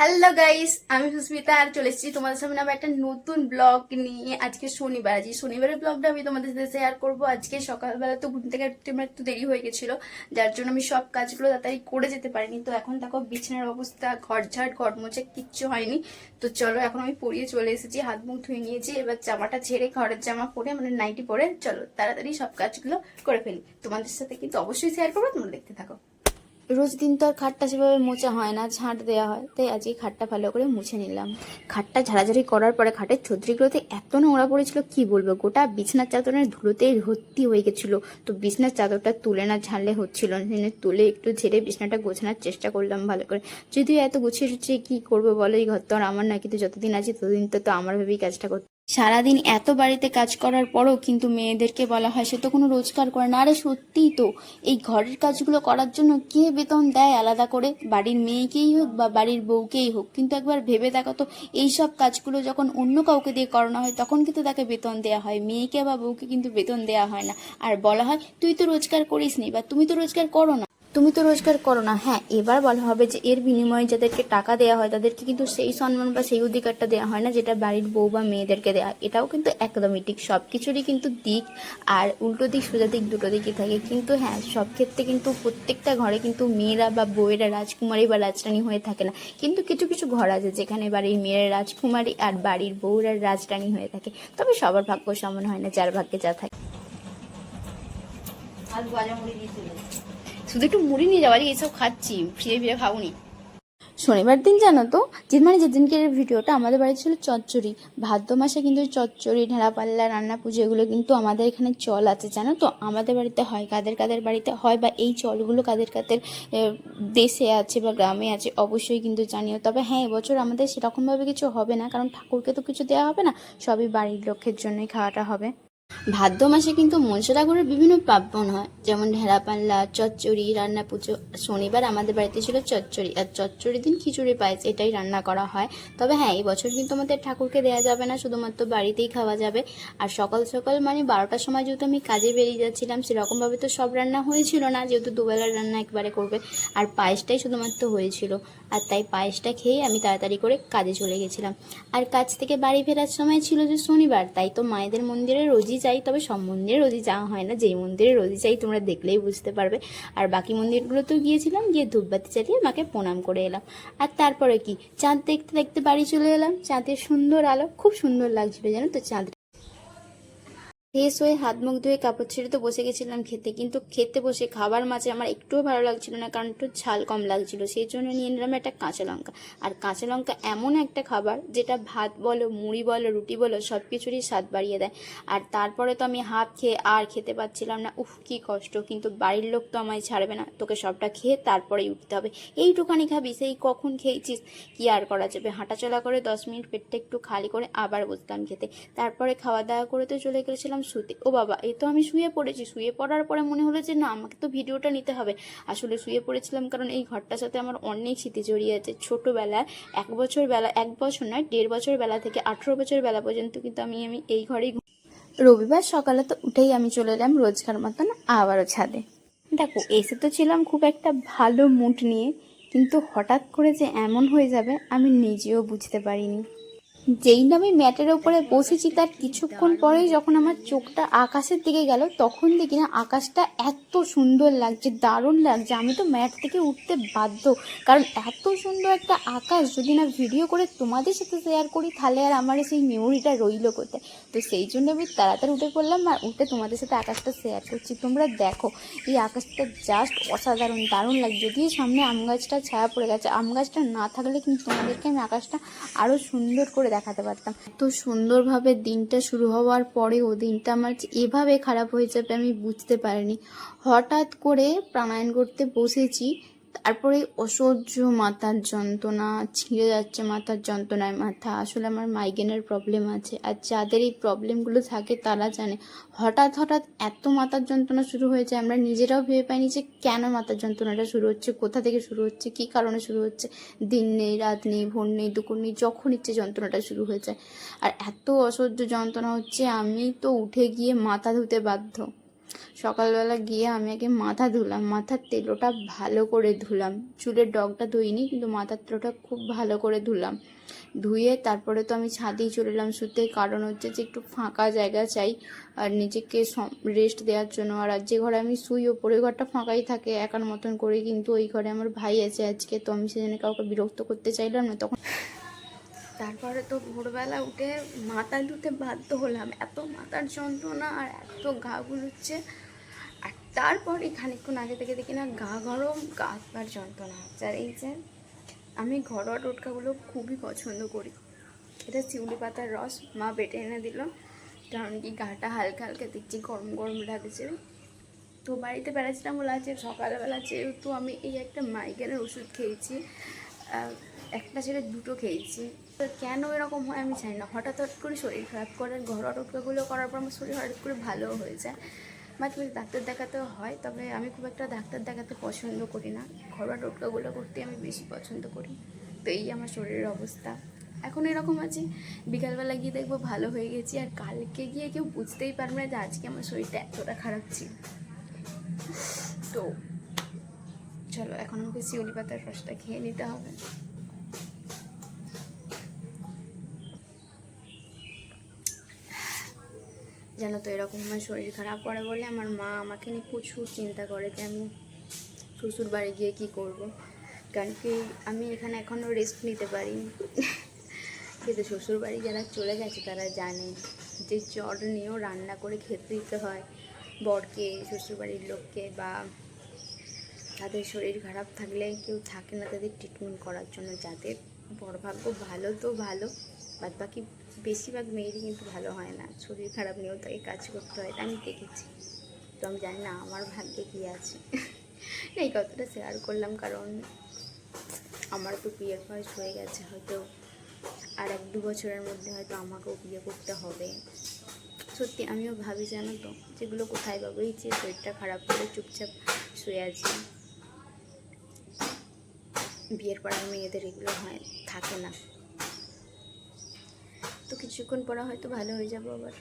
Hello guys আমি সুস্মিতা আর চলে এসেছি তোমাদের সামনে আমার একটা নতুন ব্লগ নিয়ে। আজকে শনিবার। আজকে শনিবারের ব্লগটা আমি তোমাদের সাথে শেয়ার করব। আজকে সকালবেলা তো ঘুম থেকে আমার একটু দেরি হয়ে গেছিল, যার জন্য আমি সব কাজগুলো তাড়াতাড়ি করে যেতে পারিনি। তো এখন দেখো বিছানার অবস্থা ঘর ঝাড় ঘর মোছে কিচ্ছু হয়নি। তো চলো এখন আমি পরিয়ে চলে এসেছি, হাত মুখ ধুয়ে নিয়েছি। এবার জামাটা ছেড়ে ঘরের জামা পরে মানে নাইটি পরে, চলো তাড়াতাড়ি সব কাজগুলো করে ফেলি। তোমাদের সাথে কিন্তু অবশ্যই শেয়ার করব, তোমরা দেখতে থাকো। রোজ দিন তো আর খাটটা সেভাবে মোছা হয় না, ঝাঁট দেওয়া হয়। তাই আজকে খাটটা ভালো করে মুছে নিলাম। খাটটা ঝাড়াঝাড়ি করার পরে খাটের ছত্রিগুলোতে এত নোংরা পড়েছিল, কি বলব? গোটা বিছনার চাদরের ধুলোতেই ভর্তি হয়ে গেছিল। তো বিছনার চাদরটা তুলে না ঝাড়লে হচ্ছিল না। তুলে একটু ঝেড়ে বিছনাটা গোছানোর চেষ্টা করলাম ভালো করে। যদিও এত গুছিয়ে কি করব বলো? এই ঘর তো আর আমার না কিন্তু যতদিন আছি ততদিন তো তো আমার ভেবেই কাজটা করতে সারাদিন এত বাড়িতে কাজ করার পরও কিন্তু মেয়েদেরকে বলা হয়, সে তো কোনো রোজগার করে না। আরে সত্যিই তো, এই ঘরের কাজগুলো করার জন্য কে বেতন দেয় আলাদা করে? বাড়ির মেয়েকেই হোক বা বাড়ির বউকেই হোক। কিন্তু একবার ভেবে দেখো তো, এই সব কাজগুলো যখন অন্য কাউকে দিয়ে করানো হয়, তখন কিন্তু তাকে বেতন দেওয়া হয়। মেয়েকে বা বউকে কিন্তু বেতন দেওয়া হয় না। আর বলা হয়, তুই তো রোজগার করিস নি বা তুমি তো রোজগার করো না। তুমি তো রোজগার করো না। হ্যাঁ এবার বলা হবে যে এর বিনিময়ে যাদেরকে টাকা দেওয়া হয়, তাদেরকে কিন্তু সেই সম্মান বা সেই অধিকারটা দেওয়া হয় না যেটা বাড়ির বউ বা মেয়েদেরকে দেওয়া হয়। এটাও কিন্তু একদমই ঠিক। সব কিছুরই কিন্তু দিক আর উল্টো দিক, সোজা দিক, দুটো দিকই থাকে। কিন্তু হ্যাঁ সব ক্ষেত্রে কিন্তু প্রত্যেকটা ঘরে কিন্তু মেয়েরা বা বউয়েরা রাজকুমারী বা রাজরানী হয়ে থাকে না। কিন্তু কিছু কিছু ঘর আছে যেখানে বাড়ির মেয়েরা রাজকুমারী আর বাড়ির বউরা রাজরানী হয়ে থাকে। তবে সবার ভাগ্য সমান হয় না, যার ভাগ্যে যা থাকে। শুধু একটু মুড়ি নিয়ে যাওয়া এইসব খাচ্ছি, ফিরে ফিরে খাবনি শনিবার দিন জানো তো? যে মানে যেদিনকে ভিডিওটা, আমাদের বাড়িতে ছিল চচ্চড়ি। ভাদ্র মাসে কিন্তু চচ্চড়ি ঢেঁড়া পাল্লা রান্না পুজো এগুলো কিন্তু আমাদের এখানে চল আছে, জানো তো? আমাদের বাড়িতে হয়, কাদের কাদের বাড়িতে হয় বা এই চলগুলো কাদের কাদের দেশে আছে বা গ্রামে আছে, অবশ্যই কিন্তু জানিও। তবে হ্যাঁ এবছর আমাদের সেরকমভাবে কিছু হবে না, কারণ ঠাকুরকে তো কিছু দেওয়া হবে না, সবই বাড়ির লোকের জন্যই খাওয়াটা হবে। ভাদ্র মাসে কিন্তু মনসা ঠাকুরের বিভিন্ন পার্বণ হয়। যেমন ঢেঁড়া পাল্লা, চচ্চড়ি, রান্না পুজো। শনিবার আমাদের বাড়িতে ছিল চচ্চড়ি। আর চচ্চড়ি দিন খিচুড়ি পায়েস এটাই রান্না করা হয়। তবে হ্যাঁ এই বছর কিন্তু আমাদের ঠাকুরকে দেওয়া যাবে না, শুধুমাত্র বাড়িতেই খাওয়া যাবে। আর সকাল সকাল মানে বারোটার সময় যেহেতু আমি কাজে বেরিয়ে যাচ্ছিলাম, সেরকমভাবে তো সব রান্না হয়েছিল না, যেহেতু দুবেলার রান্না একবারে করবে। আর পায়েসটাই শুধুমাত্র হয়েছিল। আর তাই পায়েসটা খেয়ে আমি তাড়াতাড়ি করে কাজে চলে গেছিলাম। আর কাজ থেকে বাড়ি ফেরার সময় ছিল যে শনিবার, তাই তো মায়েদের মন্দিরে রোজই যাই তবে সব মন্দিরে রোজই যাওয়া হয় না। যেই মন্দিরে রোজই চাই, তোমরা দেখলেই বুঝতে পারবে। আর বাকি মন্দিরগুলোতেও গিয়েছিলাম, গিয়ে ধূপবাতি চালিয়ে মাকে প্রণাম করে এলাম। আর তারপরে কি? চাঁদ দেখতে দেখতে বাড়ি চলে এলাম। চাঁদের সুন্দর আলো, খুব সুন্দর লাগছিল জানো তো চাঁদ ফ্রেশ হয়ে হাত মুখ ধুয়ে কাপড় ছেড়ে তো বসে গেছিলাম খেতে। কিন্তু খেতে বসে খাবার মাঝে আমার একটুও ভালো লাগছিল না, কারণ একটু ঝাল কম লাগছিল। সেই জন্য নিয়ে নিলাম একটা কাঁচা লঙ্কা। আর কাঁচা লঙ্কা এমন একটা খাবার যেটা ভাত বলো, মুড়ি বলো, রুটি বলো সব কিছুরই স্বাদ বাড়িয়ে দেয়। আর তারপরে তো আমি হাত খেয়ে আর খেতে পাচ্ছিলাম না। উফ, কি কষ্ট। কিন্তু বাড়ির লোক তো আমায় ছাড়বে না। তোকে সবটা খেয়ে তারপরেই উঠতে হবে। এইটুখানি খাবি, সেই কখন খেয়েছিস? কি আর করা যাবে? হাঁটাচলা করে দশ মিনিট পেটটা একটু খালি করে আবার বসতাম খেতে। তারপরে খাওয়া দাওয়া করে তো চলে গেছিলাম শুতে ও বাবা, এই তো আমি শুয়ে পড়েছি। শুয়ে পড়ার পরে মনে হলো যে, না, আমাকে তো ভিডিওটা নিতে হবে। আসলে শুয়ে পড়েছিলাম কারণ এই ঘরটার সাথে আমার অনেক স্মৃতি জড়িয়ে আছে। ছোটোবেলায়, এক বছর বেলা, এক বছর নয়, দেড় বছর বেলা থেকে আঠেরো বছর বেলা পর্যন্ত কিন্তু আমি আমি এই ঘরেই রবিবার সকালে তো উঠেই আমি চলে এলাম রোজকার মতন আবারও ছাদে। দেখো, এসে তো ছিলাম খুব একটা ভালো মুড নিয়ে, কিন্তু হঠাৎ করে যে এমন হয়ে যাবে, আমি নিজেও বুঝতে পারিনি। যেই না আমি ম্যাটের ওপরে বসেছি তার কিছুক্ষণ পরেই যখন আমার চোখটা আকাশের দিকে গেল, তখন দেখি না আকাশটা এত সুন্দর লাগছে, দারুণ লাগছে। আমি তো ম্যাট থেকে উঠতে বাধ্য। কারণ এত সুন্দর একটা আকাশ, যদি না ভিডিও করে তোমাদের সাথে শেয়ার করি, তাহলে আর আমার সেই মেমোরিটা রইল কোথায়? তো সেই জন্য আমি তাড়াতাড়ি উঠে পড়লাম আর উঠে তোমাদের সাথে আকাশটা শেয়ার করছি। তোমরা দেখো, এই আকাশটা জাস্ট অসাধারণ, দারুণ লাগছে। যদিও সামনে আম গাছটা ছায়া পড়ে গেছে, আম গাছটা না থাকলে কিন্তু তোমাদেরকে আমি আকাশটা আরও সুন্দর করে দেখাতে পারতাম। তো সুন্দরভাবে দিনটা শুরু হওয়ার পরেও দিনটা আমার এভাবে খারাপ হয়ে যাবে আমি বুঝতে পারিনি। হঠাৎ করে প্রাণায়াম করতে বসেছি তারপরে অসহ্য মাথার যন্ত্রণা, ছিঁড়ে যাচ্ছে মাথার যন্ত্রণায় মাথা। আসলে আমার মাইগ্রেনের প্রবলেম আছে। আর যাদের এই প্রবলেমগুলো থাকে তারা জানে, হঠাৎ হঠাৎ এত মাথার যন্ত্রণা শুরু হয়েছে, আমরা নিজেরাও ভেবে পাইনি যে কেন মাথার যন্ত্রণাটা শুরু হচ্ছে, কোথা থেকে শুরু হচ্ছে, কী কারণে শুরু হচ্ছে। দিন নেই, রাত নেই, ভোর নেই, দুপুর নেই, যখন ইচ্ছে যন্ত্রণাটা শুরু হয়ে যায় আর এত অসহ্য যন্ত্রণা হচ্ছে, আমি তো উঠে গিয়ে মাথা ধুতে বাধ্য। সকালবেলা গিয়ে আমি আগে মাথা ধুলাম, মাথার তেলোটা ভালো করে ধুলাম। চুলের ডগটা ধুইনি, কিন্তু মাথার তেলোটা খুব ভালো করে ধুলাম। ধুয়ে তারপরে তো আমি ছাদেই চলে এলাম শুতে, কারণ হচ্ছে যে একটু ফাঁকা জায়গা চাই, আর নিজেকে রেস্ট দেওয়ার জন্য। আর যে ঘরে আমি শুই, ওপরে ঘরটা ফাঁকাই থাকে, একার মতন করে কিন্তু ওই ঘরে আমার ভাই আছে আজকে, তো আমি সেজন্য কাউকে বিরক্ত করতে চাইলাম না। তখন তারপরে তো ভোরবেলা উঠে মাথা ধুতে বাধ্য হলাম। এত মাথার যন্ত্রণা আর এত গা গুলোচ্ছে আর তারপরে খানিকক্ষণ আগে থেকে দেখি না, গা গরম গা যন্ত্রণা। হচ্ছে আর এই যে আমি ঘরোয়া টোটকাগুলো খুবই পছন্দ করি। এটা শিউলি পাতার রস, মা বেটে এনে দিল। কারণ কি, গাটা হালকা হালকা দেখছি, গরম গরম লাগছে। তো বাড়িতে প্যারাসিটামল আছে সকালবেলা যেহেতু আমি এই একটা মাইগ্রেনের ওষুধ খেয়েছি একটা ছেড়ে দুটো খেয়েছি। তো কেন এরকম হয় আমি জানি না। হঠাৎ হঠাৎ করে শরীর খারাপ করে, ঘরোয়া টোটকাগুলো করার পর আমার শরীর হঠাৎ করে ভালো হয়ে যায়। মাঝে মাঝে ডাক্তার দেখাতেও হয়, তবে আমি খুব একটা ডাক্তার দেখাতে পছন্দ করি না। ঘরোয়া টোটকাগুলো করতে আমি বেশি পছন্দ করি। তো এই আমার শরীরের অবস্থা। এখন এরকম আছে, বিকালবেলা গিয়ে দেখব ভালো হয়ে গেছি, আর কালকে গিয়ে কেউ বুঝতেই পারবে না যে আজকে আমার শরীরটা এতটা খারাপ ছিল। তো চলো, এখন আমাকে শিউলি পাতার রসটা খেয়ে নিতে হবে। জানো তো এরকম আমার শরীর খারাপ করে বলে আমার মা আমাকে নিয়ে প্রচুর চিন্তা করে যে আমি শ্বশুর বাড়ি গিয়ে কী করব। কারণ কি আমি এখানে এখনও রেস্ট নিতে পারি কিন্তু শ্বশুর বাড়ি যারা চলে গেছে তারা জানে যে জ্বর নিয়েও রান্না করে খেতে দিতে হয়। বরকে শ্বশুরবাড়ির লোককে বা তাদের শরীর খারাপ থাকলে কেউ থাকে না তাদের ট্রিটমেন্ট করার জন্য। যাদের বরভাগ্য ভালো তো ভালো বাদ বাকি বেশিরভাগ মেয়েরই কিন্তু ভালো হয় না। শরীর খারাপ নিয়েও তাকে কাজ করতে হয় আমি দেখেছি। তো আমি জানি না আমার ভাগ্যে কী আছে। এই কথাটা শেয়ার করলাম কারণ আমার তো বিয়ের বয়স হয়ে গেছে, হয়তো আর এক দু বছরের মধ্যে হয়তো আমাকেও বিয়ে করতে হবে। সত্যি আমিও ভাবি জানো তো, যেগুলো কোথায় পাবো এই যে শরীরটা খারাপ করে চুপচাপ শুয়ে আছি। বিয়ের পর মেয়েদের এগুলো হয়, থাকে না। তো কিছুক্ষণ পরে হয়তো ভালো হয়ে যাব আবার।